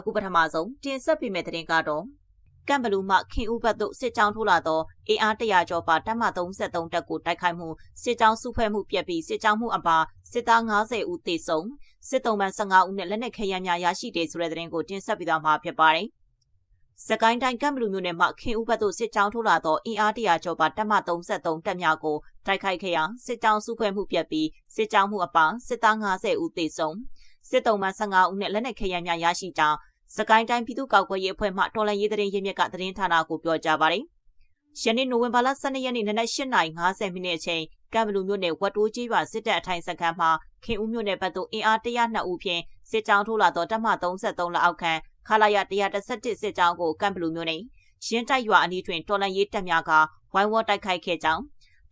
အခုပထမဆုံးတင်ဆက်ပေးမယ့်သတင်းကတော့ကမ်ဘလူးမှခင်ဦးဘတ်တို့စစ်ကြောင်းထိုးလာသောအင်အားတရာကျော်ပါတပ်မ33တပ်ကိုတိုက်ခိုက်မှုစစ်ကြောင်းစုဖွဲ့မှုပြက်ပြီးစစ်ကြောင်းမှုအပါစစ်သား90ဦးသေဆုံးစစ်တုံးပန်း15ဦးနဲ့လက်နက်ခဲယမ်းများရရှိတယ်ဆိုတဲ့သတင်းကိုတင်ဆက်ပေးသွားမှာဖြစ်ပါတယ်။စကိုင်းတိုင်းကမ်ဘလူးမြို့နယ်မှာခင်ဦးဘတ်တို့စစ်ကြောင်းထိုးလာသောအင်အားတရာကျော်ပါတပ်မ33တပ်များကိုတိုက်ခိုက်ခဲ့ရာစစ်ကြောင်းစုဖွဲ့မှုပြက်ပြီးစစ်ကြောင်းမှုအပါစစ်သား90ဦးသေဆုံးစစ်တုံးပန်း15ဦးနဲ့လက်နက်ခဲယမ်းများရရှိကြောင်း စကိုင်းတိုင်းပြည်သူ့ကောက်ွယ်ရေးအဖွဲ့မှတော်လှန်ရေးသတင်းရင်းမြစ်ကသတင်းဌာနကိုပြောကြားပါတယ်။ယနေ့နိုဝင်ဘာလ12ရက်နေ့နနက်8:50မိနစ်အချိန်ကံဘလူမြို့နယ်ဝတ်တိုးကြီးပါစစ်တပ်အထိုင်စခန်းမှာခင်ဦးမြို့နယ်ဘက်သို့အင်အား102ဦးဖြင့်စစ်ကြောင်းထိုးလာသောတပ်မ33လက်အောက်ခံခလာရ131စစ်ကြောင်းကိုကံဘလူမြို့နယ်ရင်းတိုက်ရွာအနီးတွင်တော်လန်ရေးတပ်များကဝိုင်းဝန်းတိုက်ခိုက်ခဲ့ကြောင်း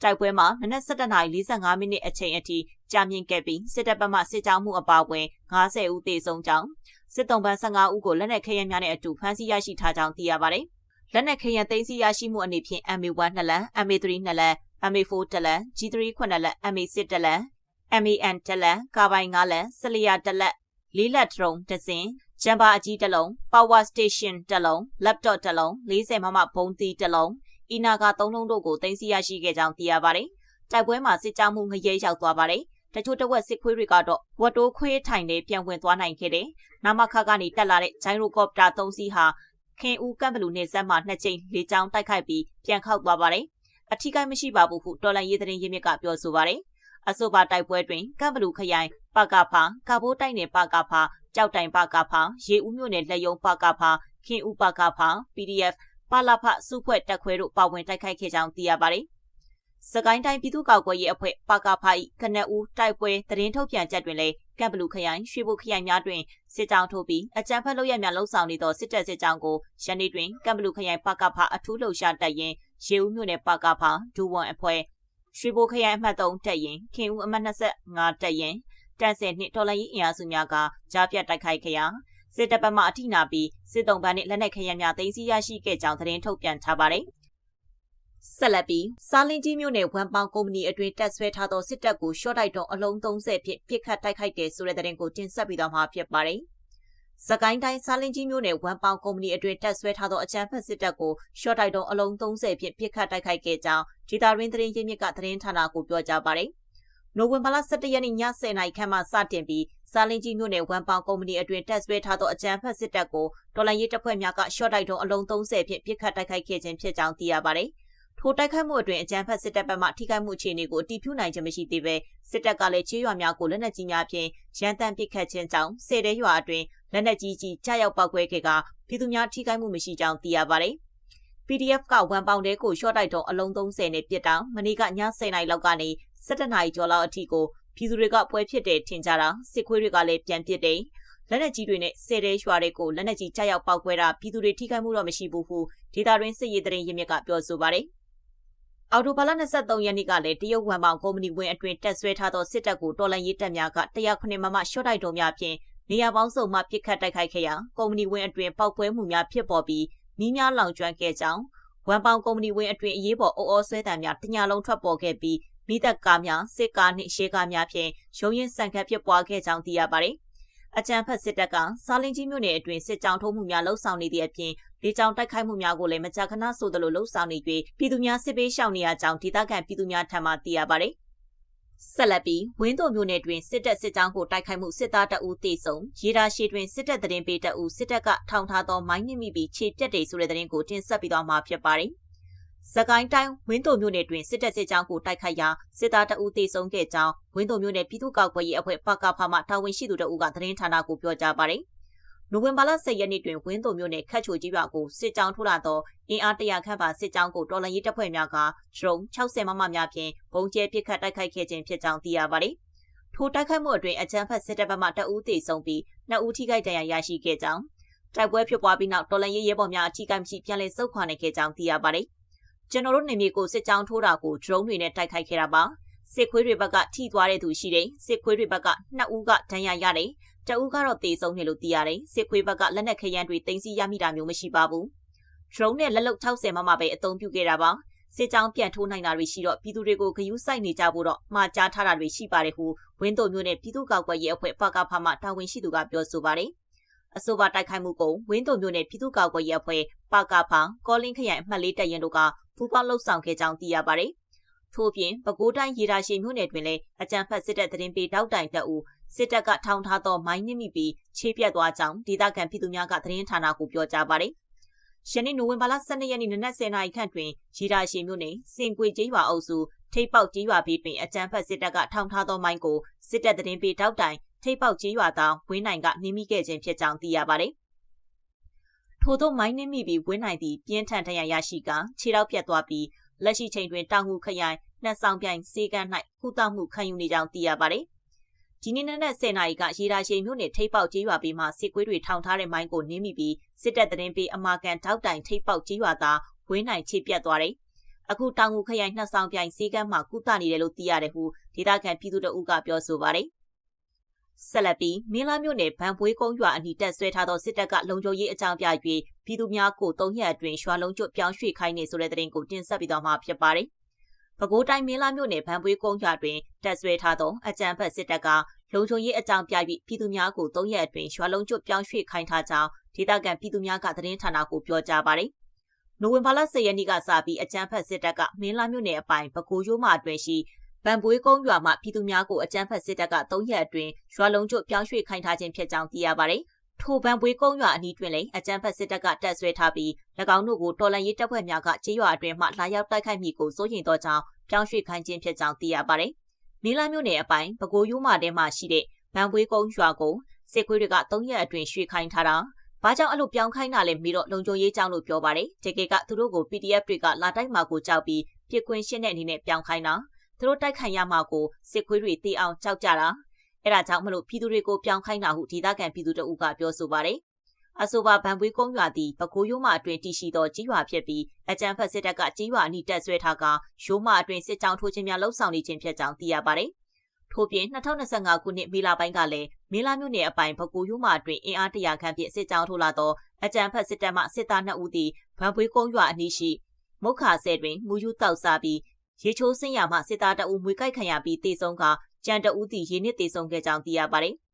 တိုက်ပွဲမှာနနက်7:45မိနစ်အချိန်အထိကြာမြင့်ခဲ့ပြီးစစ်တပ်ဘက်မှစစ်ကြောင်းမှုအပါအဝင်90ဦးသေဆုံးကြောင်း စစ်တုံးပန်း15ဦးကိုလက်နက်ခဲယမ်းများနဲ့အတူဖမ်းဆီးရရှိထားကြောင်းသိရပါတယ်။လက်နက်ခဲယမ်းသိမ်းဆည်းရရှိမှုအနေဖြင့် MA1 နှစ်လက် MA3 နှစ်လက် MA4 တစ်လက် G3 ခုနှစ်လက် MA6 တစ်လက် MAN တစ်လက်ကာဘိုင်9လက်ဆလီယာတစ်လက်လေးလက်ဒရုန်းတစ်စင်ဂျမ်ဘာအကြီးတစ်လုံး Power Station တစ်လုံး Laptop တစ်လုံး40မမဘုံသီးတစ်လုံးအီနာက3လုံးတို့ကိုသိမ်းဆည်းရရှိခဲ့ကြောင်းသိရပါတယ်။တိုက်ပွဲမှာစစ်ကြောမှုငရဲရောက်သွားပါတယ်။ တချို့တဝက်စစ်ခွေးတွေကတော့ဝတ်တိုးခွေးထိုင်နေပြန်ဝင်သွားနိုင်ခဲ့တယ်။နာမခကနေတက်လာတဲ့ဂျိုင်းရိုကော့ပတာ၃စီးဟာခင်ဦးကမ်ဘလူနေဆက်မှာနှစ်ကြိမ်လေကြောင်းတိုက်ခိုက်ပြီးပြန်ခောက်သွားပါတယ်။အထီးကိုင်းမရှိပါဘူးဟုတော်လန်ရေးသတင်းရင်းမြစ်ကပြောဆိုပါတယ်။အဆိုပါတိုက်ပွဲတွင်ကမ်ဘလူခရိုင်ပကဖာကာဘိုးတိုက်နယ်ပကဖာကြောက်တိုင်ပကဖာရေဦးမြို့နယ်လက်ယုံပကဖာခင်ဦးပကဖာ PDF ပါလာဖစုဖွဲ့တက်ခွဲတို့ပါဝင်တိုက်ခိုက်ခဲ့ကြောင်းသိရပါတယ်။ စကိုင်းတိုင်းပြည်သူ့ကောက်ကွယ်ရေးအဖွဲ့ပါကာဖိုင်ကနဦးတိုက်ပွဲသတင်းထုတ်ပြန်ချက်တွင်လည်းကပ်ဘလူခရိုင်ရွှေဘုခရိုင်များတွင်စစ်ကြောင်းထိုးပြီးအကြမ်းဖက်လုပ်ရများလှုံ့ဆော်နေသောစစ်တပ်စစ်ကြောင်းကိုယနေ့တွင်ကပ်ဘလူခရိုင်ပါကာဖအထူးလှုပ်ရှားတပ်ရင်ရေဦးမြို့နယ်ပါကာဖဒူဝန်အဖွဲ့ရွှေဘိုခရိုင်အမှတ်3တပ်ရင်ခင်ဦးအမှတ်25တပ်ရင်တန်ဆယ်နှင့်တော်လိုင်းအင်အားစုများကကြားပြတ်တိုက်ခိုက်ခဲ့ရာစစ်တပ်ပမှအထိနာပြီးစစ်တုံးပန်းနှင့်လက်နက်ခရမ်းများသိမ်းဆည်းရရှိခဲ့ကြောင်းသတင်းထုတ်ပြန်ထားပါတယ် ဆက်လက်ပြီးစာလင်းကြီးမြို့နယ်ဝမ်ပောင်ကုမ္ပဏီအတွင်းတက်ဆွဲထားသောစစ်တပ်ကိုရှော့တိုက်တုံးအလုံး30ဖြင့်ပစ်ခတ်တိုက်ခိုက်တယ်ဆိုတဲ့သတင်းကိုတင်ဆက်ပြီးတော့မှာဖြစ်ပါတယ်။စကိုင်းတိုင်းစာလင်းကြီးမြို့နယ်ဝမ်ပောင်ကုမ္ပဏီအတွင်းတက်ဆွဲထားသောအကြမ်းဖက်စစ်တပ်ကိုရှော့တိုက်တုံးအလုံး30ဖြင့်ပစ်ခတ်တိုက်ခိုက်ခဲ့ကြောင်းဒေတာရင်းသတင်းရင်းမြစ်ကသတင်းဌာနကိုပြောကြားပါတယ်။နိုဝင်ဘာလ17ရက်နေ့ည10:00နာရီခန့်မှစတင်ပြီးစာလင်းကြီးမြို့နယ်ဝမ်ပောင်ကုမ္ပဏီအတွင်းတက်ဆွဲထားသောအကြမ်းဖက်စစ်တပ်ကိုတော်လိုင်းရေးတပ်ဖွဲ့များကရှော့တိုက်တုံးအလုံး30ဖြင့်ပစ်ခတ်တိုက်ခိုက်ခဲ့ခြင်းဖြစ်ကြောင်းသိရပါတယ်။ ထိုတိုက်ခိုက်မှုအတွင်းအကြမ်းဖက်စစ်တပ်ဘက်မှထိခိုက်မှုအခြေအနေကိုအတည်ပြုနိုင်ခြင်းမရှိသေးပဲစစ်တပ်ကလည်းချေးရွာများကိုလက်နက်ကြီးများဖြင့်ရန်တမ်းပစ်ခတ်ခြင်းကြောင့်ဆယ်တဲရွာအတွင်းလက်နက်ကြီးကြီးကြားရောက်ပောက်ကွဲခဲ့ကပြည်သူများထိခိုက်မှုမရှိကြောင်းသိရပါတယ်။ PDF ကဝန်ပေါင်တဲကိုရှော့တိုက်တော့အလုံး30နဲ့ပြစ်တောင်မနေ့ကည10နာရီလောက်ကနေ17နာရီကျော်လောက်အထိကိုပြည်သူတွေကပွဲဖြစ်တယ်ထင်ကြတာစစ်ခွေးတွေကလည်းပြန်ပစ်တယ်လက်နက်ကြီးတွေနဲ့ဆယ်တဲရွာတွေကိုလက်နက်ကြီးကြားရောက်ပောက်ကွဲတာပြည်သူတွေထိခိုက်မှုတော့မရှိဘူးဟုဒေတာရင်းစစ်ရေးတရင်ရင်းမြစ်ကပြောဆိုပါတယ်။ အော်တိုဘာလ23ရက်နေ့ကလည်းတရုတ်ဝန်ပေါင်ကုမ္ပဏီဝင်အတွင်တက်ဆွဲထားသောစစ်တပ်ကိုတော်လှန်ရေးတပ်များက109မမရှော့တိုက်တုံးများဖြင့်နေရာပေါင်းစုံမှပစ်ခတ်တိုက်ခိုက်ခဲ့ရာကုမ္ပဏီဝင်အတွင်ပောက်ကွဲမှုများဖြစ်ပေါ်ပြီးမီးများလောင်ကျွမ်းခဲ့ကြောင်းဝန်ပေါင်ကုမ္ပဏီဝင်အတွင်အရေးပေါ်အိုးအောဆွဲတံများတညာလုံးထွက်ပေါ်ခဲ့ပြီးမိသက်ကားများစစ်ကားနှင့်ရှေးကားများဖြင့်ရုံရင်ဆန်ခတ်ဖြစ်ပွားခဲ့ကြောင်းသိရပါတယ်။အကြံဖက်စစ်တပ်ကစားလင်းကြီးမြို့နယ်အတွင်းစစ်ကြောင်းထိုးမှုများလှုပ်ဆောင်နေသည့်အပြင် လေကြောင်းတိုက်ခိုက်မှုများကိုလည်းမကြာခဏဆိုသလိုလှုပ်ဆောင်နေ၍ပြည်သူများစစ်ပေးရှောင်နေရကြောင်းဒေသခံပြည်သူများထံမှသိရပါတယ်။ဆက်လက်ပြီးဝင်းတို့မျိုးနယ်တွင်စစ်တပ်စစ်ကြောင်းကိုတိုက်ခိုက်မှုစစ်သားတအူးတေဆုံရေဒါရှိတွင်စစ်တပ်သတင်းပေးတအူးစစ်တပ်ကထောင်ထားသောမိုင်းနှိမိပြီးခြေပြက်တယ်ဆိုတဲ့သတင်းကိုတင်ဆက်ပြီးတော့မှာဖြစ်ပါတယ်။စကိုင်းတိုင်းဝင်းတို့မျိုးနယ်တွင်စစ်တပ်စစ်ကြောင်းကိုတိုက်ခိုက်ရာစစ်သားတအူးတေဆုံခဲ့ကြောင်းဝင်းတို့မျိုးနယ်ပြည်သူ့ကောက်ကွယ်ရေးအဖွဲ့ပကဖမှတာဝန်ရှိသူတအူးကသတင်းဌာနကိုပြောကြားပါတယ်။ နိုဝင်ဘာလ10ရက်နေ့တွင်ဝင်းတုံမြို့နယ်ခတ်ချိုကြီးရွာကိုစစ်ကြောင်းထိုးလာသောအင်အားတရာခန့်ပါစစ်ကြောင်းကိုတော်လှန်ရေးတပ်ဖွဲ့များကဒရုန်း60မမများဖြင့်ပုံကျဲပစ်ခတ်တိုက်ခိုက်ခဲ့ခြင်းဖြစ်ကြောင်းသိရပါတယ်။ထိုတိုက်ခိုက်မှုအတွင်းအကြမ်းဖက်စစ်တပ်ဘက်မှတအူးသေဆုံးပြီးနှစ်ဦးထိခိုက်ဒဏ်ရာရရှိခဲ့ကြောင်းတိုက်ပွဲဖြစ်ပွားပြီးနောက်တော်လှန်ရေးရဲဘော်များအထိခိုက်မရှိပြန်လည်ဆုတ်ခွာနိုင်ခဲ့ကြောင်းသိရပါတယ်။ကျွန်တော်တို့နေမြေကိုစစ်ကြောင်းထိုးတာကိုဒရုန်းတွေနဲ့တိုက်ခိုက်ခဲ့တာပါ။စစ်ခွေးတွေဘက်ကထိသွားတဲ့သူရှိတယ်။စစ်ခွေးတွေဘက်ကနှစ်ဦးကဒဏ်ရာရတယ်။ တအူးကတော့တေဆုံးနေလို့သိရတယ်စစ်ခွေးဘက်ကလက်နက်ခရမ်းတွေတင်စီရမိတာမျိုးမရှိပါဘူးဒရုန်းနဲ့လက်လုံ60မမပဲအသုံးပြုခဲ့တာပါစစ်ကြောင်းပြန်ထိုးနိုင်တာတွေရှိတော့ပြည်သူတွေကိုဂယုစိုက်နေကြဖို့တော့မှာကြားထားတာတွေရှိပါတယ်ဟုဝင်းတုံမျိုးနဲ့ပြည်သူ့ကောက်ွယ်ရေးအဖွဲ့ပကဖမှတာဝန်ရှိသူကပြောဆိုပါတယ်အဆိုပါတိုက်ခိုက်မှုကိုဝင်းတုံမြို့နယ်ပြည်သူ့ကာကွယ်ရေးအဖွဲ့ပကဖကောလင်းခရိုင်အမှတ်လေးတပ်ရင်တို့ကပူးပေါင်းလှုပ်ဆောင်ခဲ့ကြောင်းသိရပါတယ်။ထို့ပြင်ပဲခူးတိုင်းရေဒါရှိမြို့နယ်တွင်လည်းအကြံဖတ်စစ်တပ်သတင်းပေးတောက်တိုင်တပ်ဦး စစ်တပ်ကထောင်ထားသောမိုင်းနစ်မိပြီးခြေပြတ်သွားကြောင်းဒေသခံပြည်သူများကသတင်းဌာနကိုပြောကြားပါတယ်။ယနေ့နိုဝင်ဘာလ12ရက်နေ့နနက်10:00နာရီခန့်တွင်ရေဒါရှိမြို့နယ်စင်ကွေကျေးရွာအုပ်စုထိပ်ပေါက်ကြီးရွာဘေးတွင်အကြမ်းဖက်စစ်တပ်ကထောင်ထားသောမိုင်းကိုစစ်တပ်သတင်းပေးတောက်တိုင်ထိပ်ပေါက်ကြီးရွာသားဝင်းနိုင်ကနှိမိခဲ့ခြင်းဖြစ်ကြောင်းသိရပါတယ်။ထို့သောမိုင်းနှင်းမိပြီးဝင်းနိုင်သည်ပြင်းထန်ထဏ်ရာရရှိကခြေထောက်ပြတ်သွားပြီးလက်ရှိချိန်တွင်တောင်ငူခရိုင်နှက်ဆောင်ပြိုင်စေကန်း၌ကုသမှုခံယူနေကြောင်းသိရပါတယ်။ ဒီနေ့နက်10နာရီကရေဒါရှိန်မြို့နယ်ထိပ်ပေါက်ကြီးရွာဘေးမှာစစ်ကွေးတွေထောင်ထားတဲ့မိုင်းကိုနင်းမိပြီးစစ်တပ်သတင်းပေးအမာကန်ထောက်တိုင်ထိပ်ပေါက်ကြီးရွာသားဝင်းနိုင်ခြေပြတ်သွားတယ်။အခုတောင်ငူခရိုင်နှက်ဆောင်ပြိုင်စေကန်းမှာကုသနေတယ်လို့သိရတယ်ဟုဒေသခံပြည်သူတို့ကပြောဆိုပါတယ်ဆက်လက်ပြီးမင်းလာမြို့နယ်ဗန်ပွေးကုန်းရွာအနီးတက်ဆွဲထားသောစစ်တပ်ကလုံခြုံရေးအကြောင်းပြ၍ပြည်သူများကို၃ရက်အတွင်းရွာလုံးကျွတ်ပြောင်းရွှေ့ခိုင်းနေဆိုတဲ့သတင်းကိုတင်ဆက်ပြီးတော့မှဖြစ်ပါတယ်။ ပဲခူးတိုင်းမင်းလာမြို့နယ်ဗန်ပွေးကုန်းရွာတွင်တက်ဆွဲထားသောအကြမ်းဖက်စစ်တပ်ကလုံခြုံရေးအကြောင်းပြပြီးပြည်သူများကို၃ရက်အတွင်းရွာလုံးကျွတ်ပြောင်းရွှေ့ခိုင်းထားကြောင်းဒေသခံပြည်သူများကသတင်းဌာနကိုပြောကြားပါတယ်။နိုဝင်ဘာလ10ရက်နေ့ကစပြီးအကြမ်းဖက်စစ်တပ်ကမင်းလာမြို့နယ်အပိုင်ပဲခူးရိုးမှအတွင်ရှိဗန်ပွေးကုန်းရွာမှပြည်သူများကိုအကြမ်းဖက်စစ်တပ်က၃ရက်အတွင်းရွာလုံးကျွတ်ပြောင်းရွှေ့ခိုင်းထားခြင်းဖြစ်ကြောင်းသိရပါတယ်။ ထိုဗန်ပွေးကုန်းရွာအနီးတွင်လည်းအကြမ်းဖက်စစ်တပ်ကတပ်ဆွဲထားပြီး၎င်းတို့ကိုတော်လန်ရေးတပ်ဖွဲ့များကကြေးရွာအတွင်းမှလာရောက်တိုက်ခိုက်မိကိုစိုးရိမ်သောကြောင့်ပြောင်းရွှေ့ခိုင်းခြင်းဖြစ်ကြောင်းသိရပါတယ်။မီလာမြို့နယ်အပိုင်းပဲခူးရိုးမာတဲမှာရှိတဲ့ဗန်ပွေးကုန်းရွာကိုစစ်ခွေးတွေက၃ရက်အတွင်းရွှေ့ခိုင်းထားတာဘာကြောင့်အဲ့လိုပြောင်းခိုင်းတာလဲပြီးတော့လုံခြုံရေးကြောင်းလို့ပြောပါတယ်။ဂျေကေကသူတို့ကို PDF တွေကလာတိုက်မှာကိုကြောက်ပြီးပြစ်ကွင်းရှင်းတဲ့အနေနဲ့ပြောင်းခိုင်းတာ။သူတို့တိုက်ခိုက်ရမှာကိုစစ်ခွေးတွေတီအောင်ကြောက်ကြတာ အဲ့ဒါကြောင့်မလို့ပြည်သူတွေကိုပြောင်းခိုင်းတာဟုဒေသခံပြည်သူတို့ကပြောဆိုပါတယ်အဆိုပါဗန်ပွေးကုန်းရွာသည်ပဲခူးရိုးမအတွင်တည်ရှိသောကြီးရွာဖြစ်ပြီးအကြံဖက်စစ်တပ်ကကြီးရွာအနီးတက်ဆွဲထားကရိုးမအတွင်စစ်ကြောင်းထိုးခြင်းများလှုပ်ဆောင်နေခြင်းဖြစ်ကြောင်းသိရပါတယ်။ထို့ပြင်2025ခုနှစ်မေလပိုင်းကလည်းမေလမြို့နယ်အပိုင်ပဲခူးရိုးမအတွင်အင်အားတရာခန့်ဖြင့်စစ်ကြောင်းထိုးလာသောအကြံဖက်စစ်တပ်မှစစ်သား2ဦးသည်ဗန်ပွေးကုန်းရွာအနီးရှိမုတ်ခါဆဲတွင်မူယူတောက်စားပြီးရေချိုးစင်ရမှစစ်သားတအုပ်မွေကိုက်ခံရပြီးတေဆုံးက ကြံတအုပ်သည်ရေနစ်တေဆုံးခဲ့ကြောင်းသိရပါတယ်။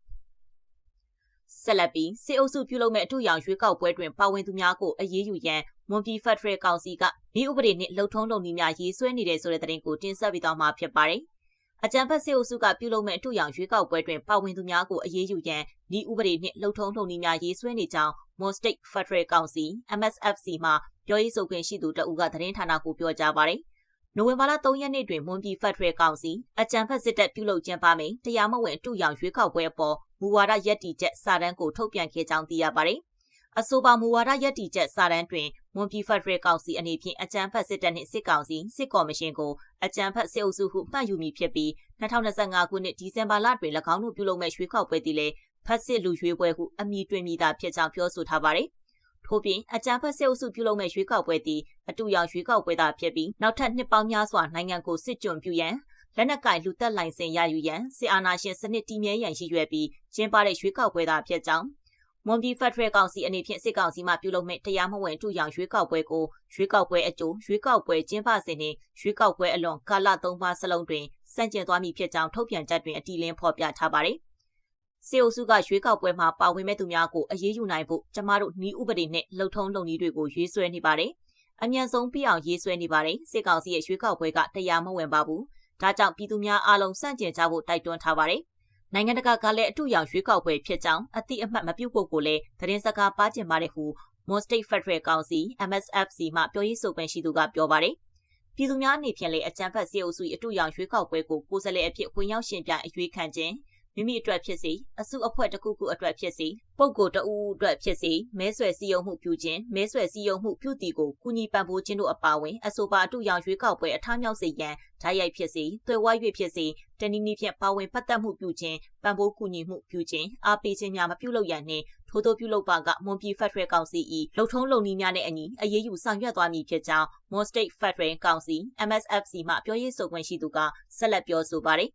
ဆက်လက်ပြီးစစ်အုပ်စုပြုလုပ်မဲ့အထူးရောင်ရွေးကောက်ပွဲတွင်ပါဝင်သူများကိုအရေးယူရန်မွန်ပြည်ဖက်ဒရယ်ကောင်စီကဤဥပဒေနှင့်လှုပ်ထုံးလုပ်နည်းများရေးဆွဲနေတဲ့ဆိုတဲ့သတင်းကိုတင်ဆက်ပြီးတော့မှာဖြစ်ပါတယ်။အကြံဖက်စစ်အုပ်စုကပြုလုပ်မဲ့အထူးရောင်ရွေးကောက်ပွဲတွင်ပါဝင်သူများကိုအရေးယူရန်ဤဥပဒေနှင့်လှုပ်ထုံးလုပ်နည်းများရေးဆွဲနေကြောင်း Mon State Federal Council MSFC မှပြောရေးဆိုခွင့်ရှိသူတအူးကသတင်းဌာနကိုပြောကြားပါတယ်။ နိုဝင်ဘာလ3ရက်နေ့တွင်မွန်ပြည်ဖက်ဒရယ်ကောင်စီအကြံဖက်စစ်တပ်ပြုလုပ်ကျင်းပမယ်တရားမဝင်အတူရောင်ရွေးကောက်ပွဲအပေါ်မူဝါဒရည်တည်ချက်စာတမ်းကိုထုတ်ပြန်ခဲ့ကြောင်းသိရပါတယ်။အဆိုပါမူဝါဒရည်တည်ချက်စာတမ်းတွင်မွန်ပြည်ဖက်ဒရယ်ကောင်စီအနေဖြင့်အကြံဖက်စစ်တပ်နှင့်စစ်ကောင်စီစစ်ကော်မရှင်ကိုအကြံဖက်စစ်အုပ်စုဟုမှတ်ယူမည်ဖြစ်ပြီး2025ခုနှစ်ဒီဇင်ဘာလတွင်၎င်းတို့ပြုလုပ်မဲ့ရွေးကောက်ပွဲသည်လည်းဖက်စစ်လူရွေးပွဲဟုအမည်တွင်မိတာဖြစ်ကြောင်းပြောဆိုထားပါတယ်။ ထို့ပြင်အကြံဖက်စစ်အုပ်စုပြုလုပ်မဲ့ရွေးကောက်ပွဲသည်အတူရောင်ရွေးကောက်ပွဲသာဖြစ်ပြီးနောက်ထပ်နှစ်ပေါင်းများစွာနိုင်ငံကိုစစ်ကြွပြုရန်လက်နက်ကင်လူသက်လိုင်စင်ရယူရန်စစ်အာဏာရှင်စနစ်တည်မြဲရန်ရှိရွယ်ပြီးကျင်းပတဲ့ရွေးကောက်ပွဲသာဖြစ်ကြောင်းမွန်ပြည်ဖက်ဒရယ်ကောင်စီအနေဖြင့်စစ်ကောင်စီမှပြုလုပ်မဲ့တရားမဝင်အတူရောင်ရွေးကောက်ပွဲကိုရွေးကောက်ပွဲအကျိုးရွေးကောက်ပွဲကျင်းပစဉ်နှင့်ရွေးကောက်ပွဲအလွန်ကာလ၃ပါးစလုံးတွင်စန့်ကျင်သွားမည်ဖြစ်ကြောင်းထုတ်ပြန်ချက်တွင်အတည်လင်းဖော်ပြထားပါသည်။ စေအုပ်စုကရွေးကောက်ပွဲမှာပါဝင်မဲ့သူများကိုအရေးယူနိုင်ဖို့ကျမတို့နှီးဥပဒေနဲ့လှုပ်ထုံးလုပ်နည်းတွေကိုရွေးဆွဲနေပါတယ်။အမြန်ဆုံးပြအောင်ရေးဆွဲနေပါတယ်။စစ်ကောင်စီရဲ့ရွေးကောက်ပွဲကတရားမဝင်ပါဘူး။ဒါကြောင့်ပြည်သူများအားလုံးစန့်ကျင်ကြဖို့တိုက်တွန်းထားပါတယ်။နိုင်ငံတကာကလည်းအထူးရောင်ရွေးကောက်ပွဲဖြစ်ကြောင်းအတိအမှတ်မပြုတ်ဖို့ကိုလည်းသတင်းစကားပါကျင်ပါတယ်ဟု Mon State Federal Council MSFC မှပြောရေးဆိုခွင့်ရှိသူကပြောပါတယ်။ပြည်သူများအနေဖြင့်လည်းအကြံဖတ်စေအုပ်စုအထူးရောင်ရွေးကောက်ပွဲကိုကိုယ်စားလှယ်အဖြစ်ဝင်ရောက်ရှင်ပြအရွေးခံခြင်း မိမိအတွက်ဖြစ်စေအစုအဖွဲ့တစ်ခုခုအတွက်ဖြစ်စေပုဂ္ဂိုလ်တဦးအတွက်ဖြစ်စေမဲဆွယ်စည်းရုံးမှုပြုခြင်းမဲဆွယ်စည်းရုံးမှုပြုတည်ကိုကုညီပံ့ပိုးခြင်းတို့အပါအဝင်အဆိုပါအတူရောင်ရွေးကောက်ပွဲအထားမြောက်စေရန်ဓာတ်ရိုက်ဖြစ်စေသွယ်ဝိုင်း၍ဖြစ်စေတနည်းနည်းဖြင့်ပါဝင်ပတ်သက်မှုပြုခြင်းပံ့ပိုးကူညီမှုပြုခြင်းအားပေးခြင်းများမပြုလုပ်ရန်နှင့်ထို့သောပြုလုပ်ပါကမွန်ပြည်ဖက်ဒရယ်ကောင်စီ၏လှုပ်ထုံးလုံနည်းများနဲ့အညီအရေးယူဆောင်ရွက်သွားမည်ဖြစ်ကြောင်း Mon State Federal Council MSFC မှပြောရေးဆိုခွင့်ရှိသူကဆက်လက်ပြောဆိုပါတယ်